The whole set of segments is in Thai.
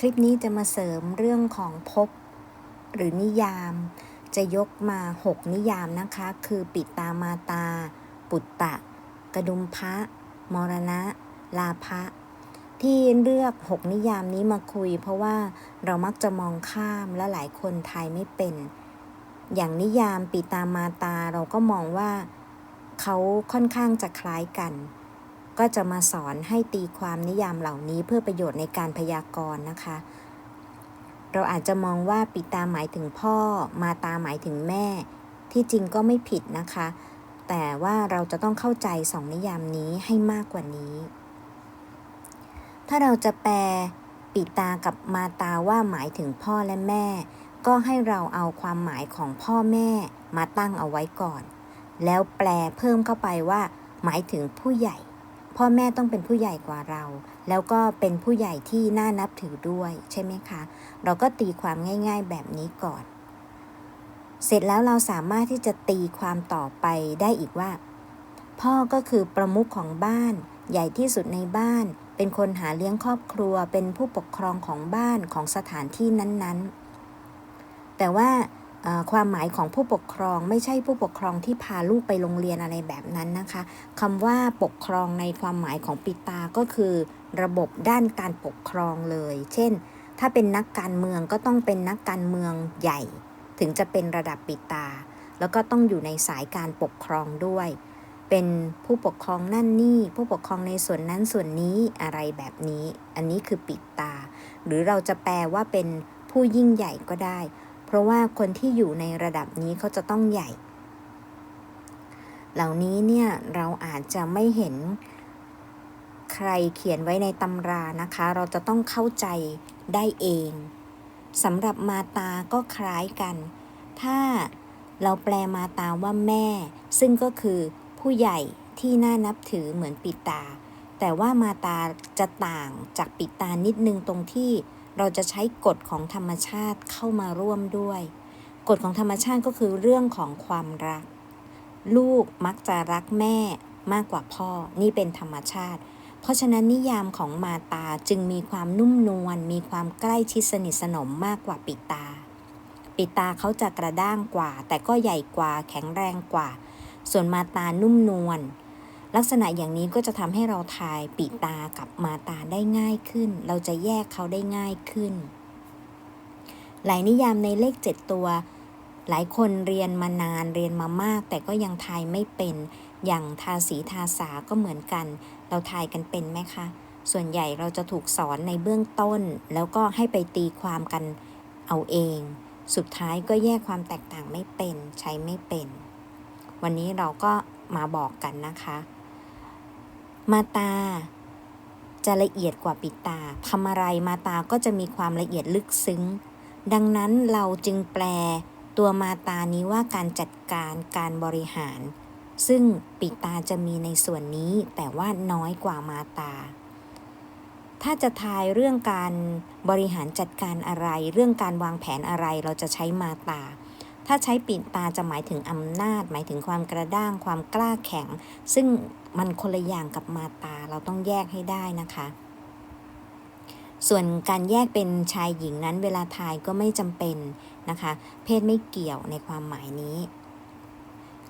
คลิปนี้จะมาเสริมเรื่องของภพหรือนิยาม จะยกมา 6 นิยามนะคะ คือปิตามาตา ปุตตะ กระดุมพระ มรณะ ลาภะที่เลือก 6 นิยามนี้มาคุย เพราะว่าเรามักจะมองข้ามและหลายคนไทยไม่เป็น อย่างนิยามปิตามาตาเราก็มองว่าเขาค่อนข้างจะคล้ายกัน ก็จะมาสอนให้ตีความนิยามเหล่านี้เพื่อประโยชน์ในการพยากรณ์นะคะ เราอาจจะมองว่าปิตาหมายถึงพ่อ มาตาหมายถึงแม่ ที่จริงก็ไม่ผิดนะคะ แต่ว่าเราจะต้องเข้าใจสองนิยามนี้ให้มากกว่านี้ ถ้าเราจะแปลปิตากับมาตาว่าหมายถึงพ่อและแม่ ก็ให้เราเอาความหมายของพ่อแม่มาตั้งเอาไว้ก่อน แล้วแปลเพิ่มเข้าไปว่า หมายถึงผู้ใหญ่ พ่อแม่ต้องเป็นผู้ใหญ่กว่าเรา แล้วก็เป็นผู้ใหญ่ที่น่านับถือด้วยใช่ไหมคะ เราก็ตีความง่าย ๆ แบบนี้ก่อน เสร็จแล้วเราสามารถที่จะตีความต่อไปได้อีกว่า พ่อก็คือประมุขของบ้าน ใหญ่ที่สุดในบ้าน เป็นคนหาเลี้ยงครอบครัว เป็นผู้ปกครองของบ้านของสถานที่นั้นๆ แต่ว่า ความหมายของผู้ปกครองไม่ใช่ผู้ปกครองที่พาลูกไปโรงเรียนอะไรแบบนั้นนะคะคำว่าปกครองในความหมายของปิตาก็คือ ระบบด้านการปกครองเลย เช่น ถ้าเป็นนักการเมืองก็ต้องเป็นนักการเมืองใหญ่ ถึงจะเป็นระดับปิตา แล้วก็ต้องอยู่ในสายการปกครองด้วย เป็นผู้ปกครองนั่นนี่ ผู้ปกครองในส่วนนั้นส่วนนี้อะไรแบบนี้ อันนี้คือปิตา หรือเราจะแปลว่าเป็นผู้ยิ่งใหญ่ก็ได้ เพราะว่าคนที่อยู่ในระดับนี้เขาจะต้องใหญ่ เหล่านี้เนี่ยเราอาจจะไม่เห็นใครเขียนไว้ในตำรานะคะ เราจะต้องเข้าใจได้เองสำหรับมาตาก็คล้ายกัน ถ้าเราแปลมาตาว่าแม่ ซึ่งก็คือผู้ใหญ่ที่น่านับถือเหมือนปิตา แต่ว่ามาตาจะต่างจากปิตานิดนึงตรงที่ เราจะใช้กฎของธรรมชาติเข้ามาร่วมด้วย กฎของธรรมชาติก็คือเรื่องของความรัก ลูกมักจะรักแม่มากกว่าพ่อนี่เป็นธรรมชาติ เพราะฉะนั้นนิยามของมาตาจึงมีความนุ่มนวลมีความใกล้ชิดสนิทสนมมากกว่าปิตา ปิตาเขาจะกระด้างกว่า แต่ก็ใหญ่กว่าแข็งแรงกว่า ส่วนมาตานุ่มนวล ลักษณะอย่างนี้ก็จะทำให้เราทายปิตากับมาตาได้ง่ายขึ้น เราจะแยกเขาได้ง่ายขึ้น หลายนิยามในเลขเจ็ดตัว หลายคนเรียนมานานเรียนมามาก แต่ก็ยังทายไม่เป็น อย่างทาสีทาสาก็เหมือนกัน เราทายกันเป็นไหมคะ ส่วนใหญ่เราจะถูกสอนในเบื้องต้น แล้วก็ให้ไปตีความกันเอาเอง สุดท้ายก็แยกความแตกต่างไม่เป็น ใช้ไม่เป็น วันนี้เราก็มาบอกกันนะคะ มาตา จะละเอียดกว่าปิตาทำอะไรมาตาก็จะมีความละเอียดลึกซึ้ง ดังนั้นเราจึงแปลตัวมาตานี้ว่าการจัดการการบริหาร ซึ่งปิตาจะมีในส่วนนี้แต่ว่าน้อยกว่ามาตา ถ้าจะทายเรื่องการบริหารจัดการอะไร เรื่องการวางแผนอะไรเราจะใช้มาตา ถ้าใช้ปิตาจะหมายถึงอำนาจ หมายถึงความกระด้างความกล้าแข็ง ซึ่งมันคนละอย่างกับมาตาเราต้องแยกให้ได้นะคะ ส่วนการแยกเป็นชายหญิงนั้นเวลาทายก็ไม่จำเป็นนะคะ เพศไม่เกี่ยวในความหมายนี้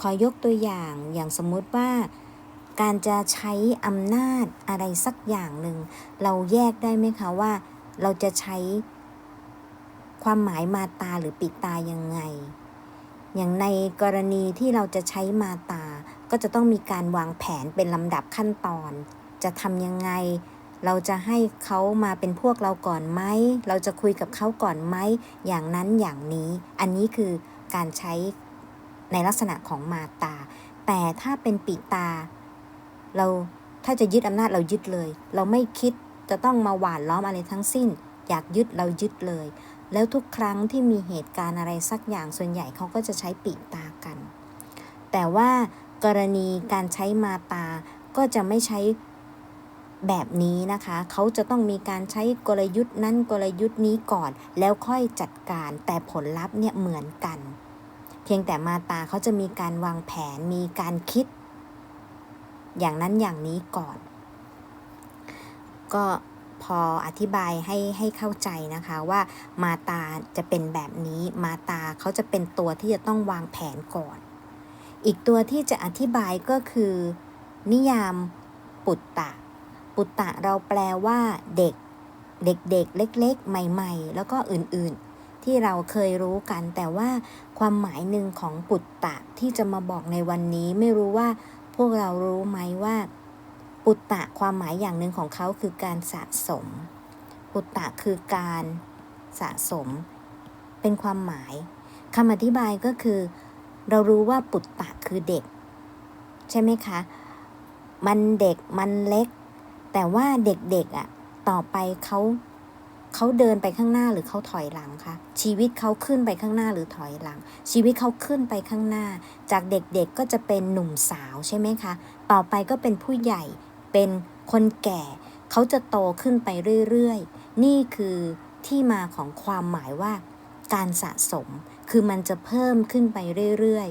ขอยกตัวอย่างอย่างสมมุติว่าการจะใช้อำนาจอะไรสักอย่างหนึ่ง เราแยกได้ไหมคะว่า เราจะใช้ความหมายมาตาหรือปิดตายังไง อย่างในกรณีที่เราจะใช้มาตา ก็จะต้องมีการวางแผนเป็นลำดับขั้นตอน จะทำยังไง เราจะให้เขามาเป็นพวกเราก่อนไหม เราจะคุยกับเขาก่อนไหม อย่างนั้นอย่างนี้ อันนี้คือการใช้ในลักษณะของมาตา แต่ถ้าเป็นปิตา เราถ้าจะยึดอำนาจเรายึดเลย เราไม่คิดจะต้องมาหวานล้อมอะไรทั้งสิ้น อยากยึดเรายึดเลย แล้วทุกครั้งที่มีเหตุการณ์อะไรสักอย่างส่วนใหญ่เขาก็จะใช้ปีตากัน แต่ว่ากรณีการใช้มาตาก็จะไม่ใช้แบบนี้นะคะ เขาจะต้องมีการใช้กลยุทธ์นั้นกลยุทธ์นี้ก่อน แล้วค่อยจัดการ แต่ผลลัพธ์เนี่ยเหมือนกัน เพียงแต่มาตาเขาจะมีการวางแผน มีการคิด อย่างนั้นอย่างนี้ก่อน ก็ พออธิบายให้ให้เข้าใจนะคะว่ามาตาจะเป็นแบบนี้มาตาเขาจะเป็นตัวที่จะต้องวางแผนก่อน อีกตัวที่จะอธิบายก็คือ นิยามปุตตะ ปุตตะเราแปลว่า เด็ก เด็กๆเล็ก ๆ ใหม่ ๆ แล้วก็อื่นๆ ที่เราเคยรู้กัน แต่ว่าความหมายหนึ่งของปุตตะที่จะมาบอกในวันนี้ไม่รู้ว่าพวกเรารู้ไหมว่า ปุตตะความหมายอย่างหนึ่งของเขาคือการสะสม ปุตตะคือการสะสม เป็นความหมายคำอธิบายก็คือ เรารู้ว่าปุตตะคือเด็ก ใช่ไหมคะ มันเด็กมันเล็ก แต่ว่าเด็กๆอะต่อไปเขาเขาเดินไปข้างหน้าหรือเขาถอยหลังคะชีวิตเขาขึ้นไปข้างหน้าหรือถอยหลัง ชีวิตเขาขึ้นไปข้างหน้า จากเด็กๆก็จะเป็นหนุ่มสาวใช่ไหมคะ ต่อไปก็เป็นผู้ใหญ่ เป็นคนแก่ เขาจะโตขึ้นไปเรื่อยๆ นี่คือที่มาของความหมายว่าการสะสม คือมันจะเพิ่มขึ้นไปเรื่อย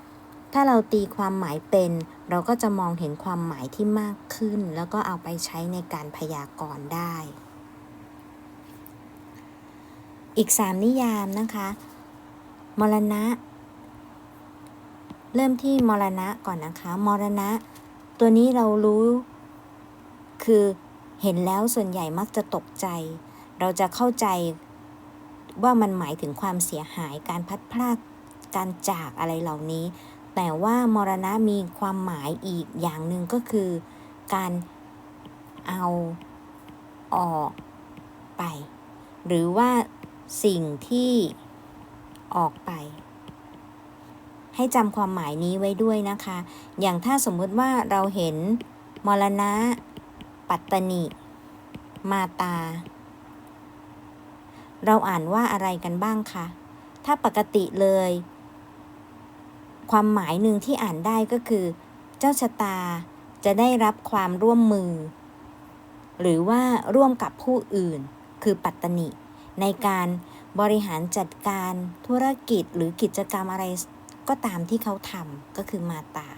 ๆ ถ้าเราตีความหมายเป็น เราก็จะมองเห็นความหมายที่มากขึ้น แล้วก็เอาไปใช้ในการพยากรณ์ได้ อีกสามนิยามนะคะ มรณะ เริ่มที่มรณะก่อนนะคะ มรณะ ตัวนี้เรารู้ คือเห็นแล้วส่วนใหญ่มักจะตกใจ เราจะเข้าใจว่ามันหมายถึงความเสียหายการพัดพลาดการจากอะไรเหล่านี้ แต่ว่ามรณะมีความหมายอีกอย่างหนึ่งก็คือ การเอาออกไป หรือว่าสิ่งที่ออกไป ให้จำความหมายนี้ไว้ด้วยนะคะ อย่างถ้าสมมุติว่าเราเห็นมรณะ ปัตตนิ มาตา เราอ่านว่าอะไรกันบ้างคะ ถ้าปกติเลย ความหมายหนึ่งที่อ่านได้ก็คือ เจ้าชะตาจะได้รับความร่วมมือ หรือว่าร่วมกับผู้อื่น คือปัตตนิ ในการบริหารจัดการธุรกิจหรือกิจกรรมอะไรก็ตามที่เขาทำก็คือมาตา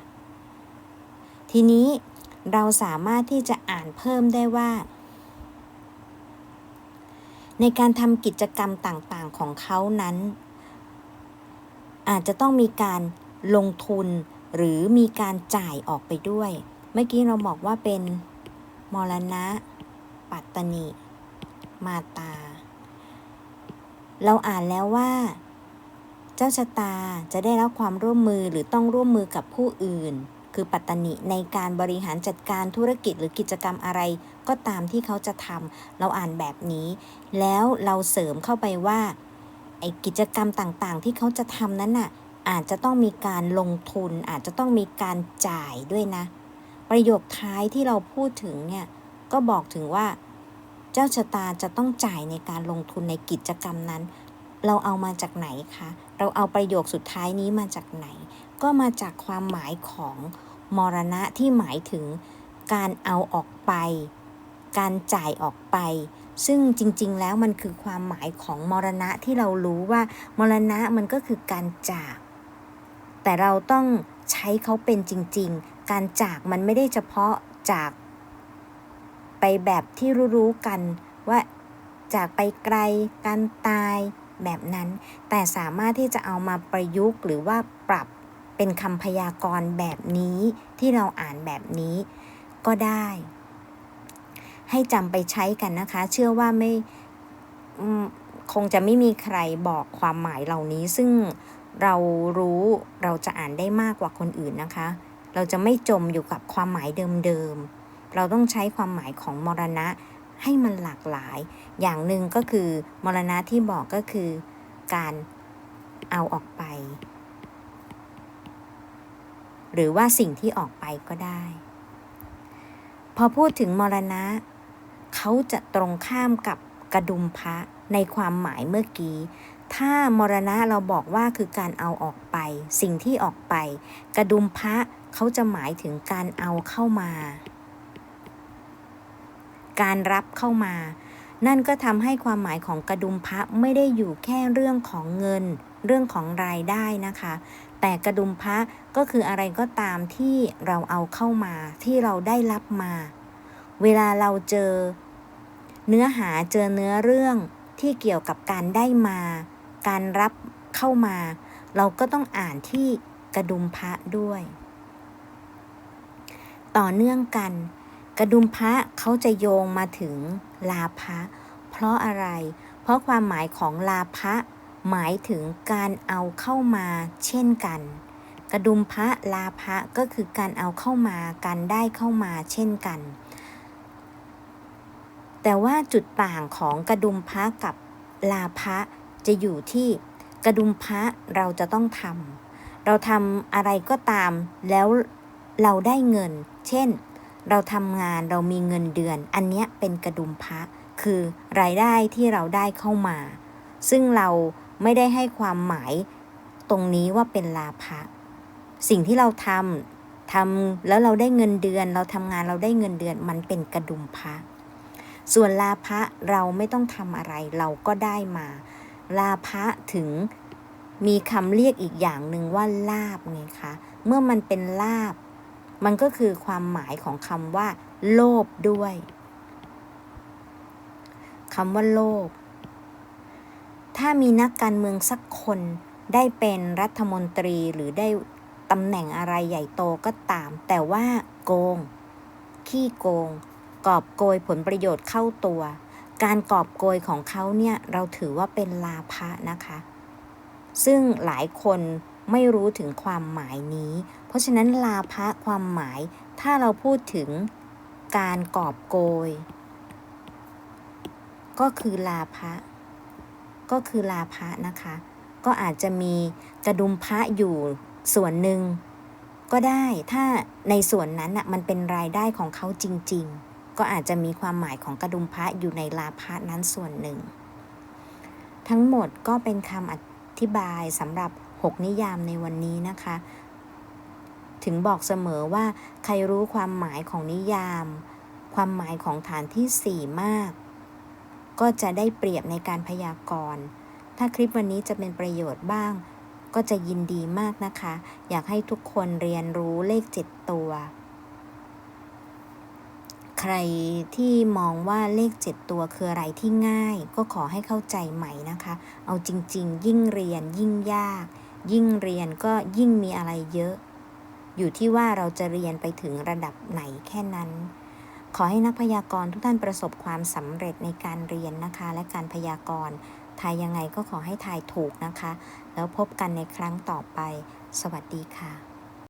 ทีนี้ เราสามารถที่จะอ่านเพิ่มได้ว่า ในการทำกิจกรรมต่างๆของเขานั้น อาจจะต้องมีการลงทุนหรือมีการจ่ายออกไปด้วย เมื่อกี้เราบอกว่าเป็นมรณะ ปัตตนิมาตา เราอ่านแล้วว่า เจ้าชะตาจะได้รับความร่วมมือหรือต้องร่วมมือกับผู้อื่น คือปัตตนิในการบริหารจัดการธุรกิจหรือกิจกรรมอะไร ก็ตามที่เขาจะทำเราอ่านแบบนี้ แล้วเราเสริมเข้าไปว่าไอ้กิจกรรมต่างๆ ที่เขาจะทำนั้นน่ะอาจจะต้องมีการลงทุน อาจจะต้องมีการจ่ายด้วยนะ ประโยคท้ายที่เราพูดถึงเนี่ยก็บอกถึงว่า เจ้าชะตาจะต้องจ่ายในการลงทุนในกิจกรรมนั้น เราเอามาจากไหนคะ เราเอาประโยคสุดท้ายนี้มาจากไหน ก็มาจากความหมายของมรณะที่หมายถึงการเอาออกไป การจ่ายออกไป ซึ่งจริง ๆ แล้วมันคือความหมายของมรณะที่เรารู้ว่ามรณะมันก็คือการจาก แต่เราต้องใช้เขาเป็นจริง ๆ การจากมันไม่ได้เฉพาะจาก ไปแบบที่รู้ๆกันว่าจากไปไกล การตายแบบนั้น แต่สามารถที่จะเอามาประยุกต์หรือว่า เป็นคำพยากรณ์แบบนี้ที่เราอ่านแบบนี้ก็ได้ ให้จำไปใช้กันนะคะ เชื่อว่าไม่คงจะไม่มีใครบอกความหมายเหล่านี้ ซึ่งเรารู้เราจะอ่านได้มากกว่าคนอื่นนะคะ เราจะไม่จมอยู่กับความหมายเดิมๆ เราต้องใช้ความหมายของมรณะให้มันหลากหลาย อย่างหนึ่งก็คือมรณะที่บอกก็คือการเอาออกไป หรือว่าสิ่งที่ออกไปก็ได้ พอพูดถึงมรณะ เขาจะตรงข้ามกับกระดุมพระในความหมายเมื่อกี้ ถ้ามรณะเราบอกว่าคือการเอาออกไป สิ่งที่ออกไป กระดุมพระเขาจะหมายถึงการเอาเข้ามา การรับเข้ามา นั่นก็ทำให้ความหมายของกระดุมพระไม่ได้อยู่แค่เรื่องของเงิน เรื่องของรายได้นะคะ แต่กระดุมพระก็คืออะไรก็ตามที่เราเอาเข้ามาที่เราได้รับมา เวลาเราเจอ เนื้อหาเจอเนื้อเรื่องที่เกี่ยวกับการได้มา การรับเข้ามา เราก็ต้องอ่านที่กระดุมพระด้วย ต่อเนื่องกัน กระดุมพระเขาจะโยงมาถึงลาภะเพราะอะไร เพราะความหมายของลาภะ หมายถึงการเอาเข้ามาเช่นกัน กระดุมพระลาภะก็คือการเอาเข้ามาการได้เข้ามาเช่นกัน แต่ว่าจุดต่างของกระดุมพระกับลาภะจะอยู่ที่กระดุมพระเราจะต้องทำเราทำอะไรก็ตามแล้วเราได้เงิน เช่น เราทำงานเรามีเงินเดือน อันนี้เป็นกระดุมพระคือรายได้ที่เราได้เข้ามา ซึ่งเรา ไม่ได้ให้ความหมายตรงนี้ว่าเป็นลาภะสิ่งที่เราทำทำแล้วเราได้เงินเดือน เราทำงานเราได้เงินเดือน มันเป็นกระดุมพระส่วนลาภะเราไม่ต้องทำอะไรเราก็ได้มา ลาภะถึงมีคำเรียกอีกอย่างหนึ่งว่าลาบไงคะเมื่อมันเป็นลาบ มันก็คือความหมายของคำว่า โลภด้วยคำว่าโลภ ถ้ามีนักการเมืองสักคนได้เป็นรัฐมนตรีหรือได้ตำแหน่งอะไรใหญ่โตก็ตาม แต่ว่าโกง ขี้โกง กอบโกยผลประโยชน์เข้าตัว การกอบโกยของเขาเนี่ยเราถือว่าเป็นลาภะนะคะ ซึ่งหลายคนไม่รู้ถึงความหมายนี้ เพราะฉะนั้นลาภะความหมาย ถ้าเราพูดถึงการกอบโกย ก็คือลาภะ ก็คือลาภะนะคะ ก็อาจจะมีกระดุมพระอยู่ส่วนหนึ่งก็ได้ถ้าในส่วนนั้นน่ะมันเป็นรายได้ของเขาจริง ๆ ก็อาจจะมีความหมายของกระดุมพระอยู่ในลาภะนั้นส่วนหนึ่ง ทั้งหมดก็เป็นคำอธิบายสำหรับ 6 นิยามในวันนี้นะคะ ถึงบอกเสมอว่าใครรู้ความหมายของนิยาม ความหมายของฐานที่ 4 มาก ก็จะได้เปรียบในการพยากรณ์ ถ้าคลิปวันนี้จะเป็นประโยชน์บ้าง ก็จะยินดีมากนะคะ อยากให้ทุกคนเรียนรู้เลข 7 ตัว ใครที่มองว่าเลข 7 ตัวคืออะไรที่ง่าย ก็ขอให้เข้าใจใหม่นะคะ เอาจริง ๆ ยิ่งเรียนยิ่งยาก ยิ่งเรียนก็ยิ่งมีอะไรเยอะ อยู่ที่ว่าเราจะเรียนไปถึงระดับไหนแค่นั้น ขอให้นักพยากรณ์ทุกท่านประสบความสำเร็จในการเรียนนะคะ และการพยากรณ์ทายยังไงก็ขอให้ทายถูกนะคะ แล้วพบกันในครั้งต่อไป สวัสดีค่ะ